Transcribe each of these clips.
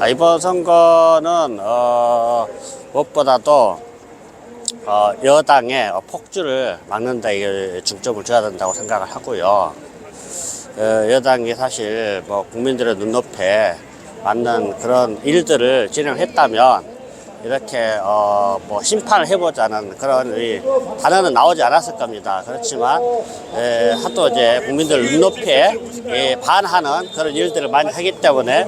아, 이번 선거는 어, 무엇보다도 어, 여당의 어, 폭주를 막는 데 중점을 둬야 된다고 생각을 하고요. 어, 여당이 사실 뭐 국민들의 눈높이에 맞는 그런 일들을 진행했다면 이렇게 어, 뭐 심판을 해보자는 그런 이 단어는 나오지 않았을 겁니다. 그렇지만 에, 하도 이제 국민들 눈높이에 예, 반하는 그런 일들을 많이 하기 때문에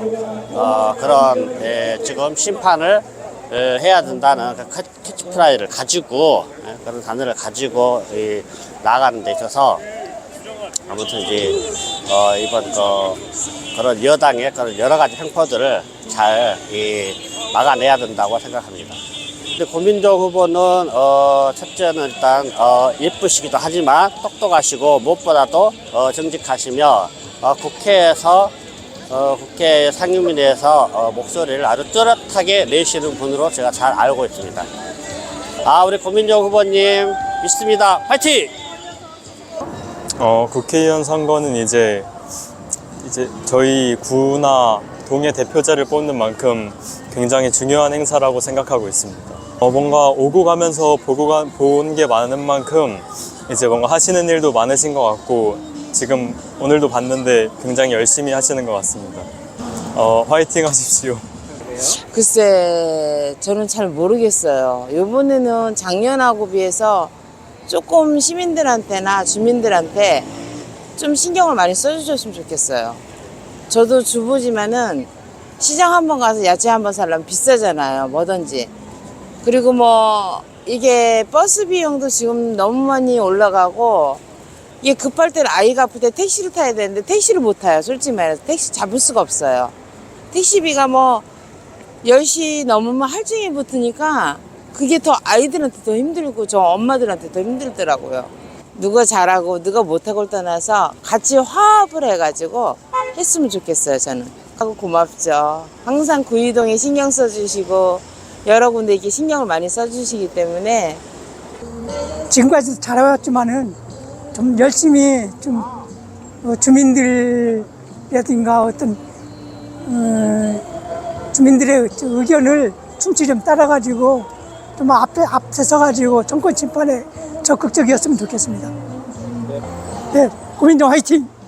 어, 그런 예, 지금 심판을 에, 해야 된다는 그 캐- 캐치프라이를 가지고 예, 그런 단어를 가지고 이, 나가는 데 있어서 아무튼 이제 어, 이번 그 그런 여당의 그런 여러 가지 행포들을 잘 이, 막아내야 된다고 생각합니다. 근데 고민정 후보는 어, 첫째는 일단 어, 예쁘시기도 하지만 똑똑하시고 무엇보다도 어, 정직하시며 어, 국회에서 어, 국회 상임위에서 어, 목소리를 아주 뚜렷하게 내시는 분으로 제가 잘 알고 있습니다. 아 우리 고민정 후보님 믿습니다. 화이팅! 어, 국회의원 선거는 이제 이제 저희 구나 동의 대표자를 뽑는 만큼 굉장히 중요한 행사라고 생각하고 있습니다. 어, 뭔가 오고 가면서 보고 가, 본 게 많은 만큼 이제 뭔가 하시는 일도 많으신 것 같고 지금 오늘도 봤는데 굉장히 열심히 하시는 것 같습니다. 어, 화이팅 하십시오. 글쎄, 저는 잘 모르겠어요. 이번에는 작년하고 비해서 조금 시민들한테나 주민들한테 좀 신경을 많이 써주셨으면 좋겠어요. 저도 주부지만은 시장 한번 가서 야채 한번 사려면 비싸잖아요. 뭐든지. 그리고 뭐 이게 버스 비용도 지금 너무 많이 올라가고 이게 급할 때는 아이가 아플 때 택시를 타야 되는데 택시를 못 타요. 솔직히 말해서 택시 잡을 수가 없어요. 택시비가 뭐 10시 넘으면 할증이 붙으니까 그게 더 아이들한테 더 힘들고 저 엄마들한테 더 힘들더라고요. 누가 잘하고 누가 못하고를 떠나서 같이 화합을 해가지고 했으면 좋겠어요, 저는. 하고 고맙죠. 항상 구이동에 신경 써주시고 여러 군데 이렇게 신경을 많이 써주시기 때문에 지금까지 잘해왔지만은 좀 열심히 좀 어, 주민들이라든가 어떤 어, 주민들의 저 의견을 충실히 좀 따라가지고 좀 앞에 앞에 서가지고 정권 침판에 적극적이었으면 좋겠습니다. 네, 고민정 화이팅!